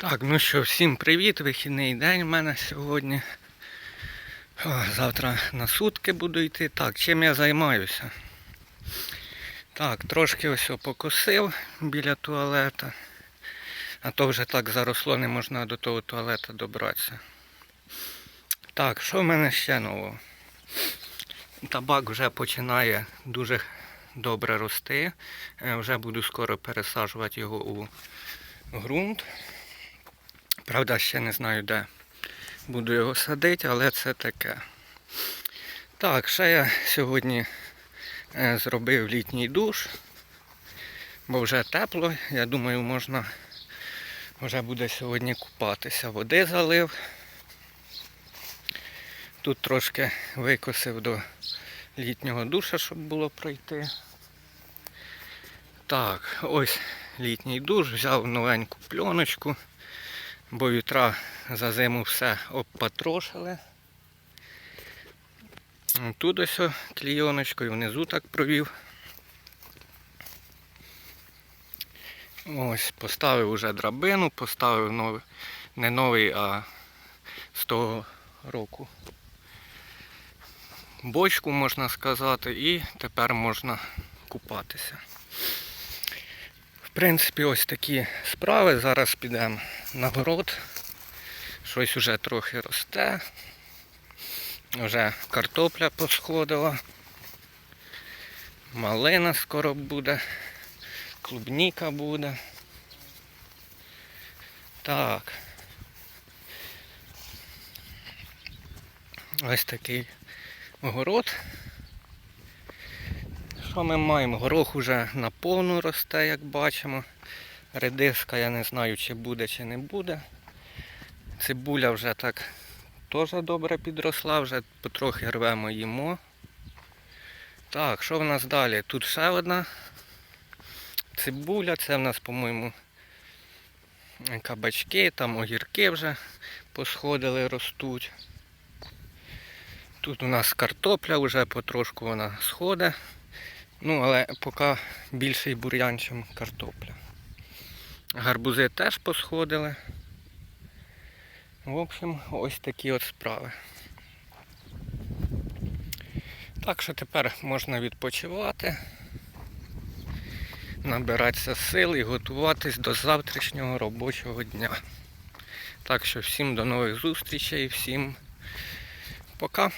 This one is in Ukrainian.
Так, ну що, всім привіт, вихідний день в мене сьогодні. О, завтра на сутки буду йти. Так, чим я займаюся? Так, трошки ось покосив біля туалета. А то вже так заросло, не можна до того туалета добратися. Так, що в мене ще нового? Табак вже починає дуже добре рости. Е, Вже буду скоро пересаджувати його у ґрунт. Правда, ще не знаю, де буду його садити, але це таке. Так, ще я сьогодні е, зробив літній душ, бо вже тепло. Я думаю, можна вже буде сьогодні купатися. Води залив. Тут трошки викосив до літнього душа, щоб було пройти. Так, ось літній душ, взяв новеньку пленочку, бо вітра за зиму все обпатрошили. Тут ось клійоночкою, внизу так провів. Ось, поставив уже драбину, поставив новий, не новий, а з того року бочку, можна сказати, і тепер можна купатися. В принципі, ось такі справи. Зараз підемо на. Щось уже трохи росте. Вже картопля посходила. Малина скоро буде. Клубніка буде. Так. Ось такий огород. Що ми маємо? Горох уже наповну росте, як бачимо. Редиска я не знаю, чи буде, чи не буде. Цибуля вже так теж добре підросла, вже потрохи рвемо їмо. Так, що в нас далі? Тут ще одна цибуля, це в нас, по-моєму, кабачки, там огірки вже посходили, ростуть. Тут у нас картопля вже потрошку вона сходить. Ну, але поки більший бур'ян, ніж картопля. Гарбузи теж посходили. В общем, ось такі от справи. Так що тепер можна відпочивати, набиратися сил і готуватись до завтрашнього робочого дня. Так що всім до нових зустрічей, всім пока.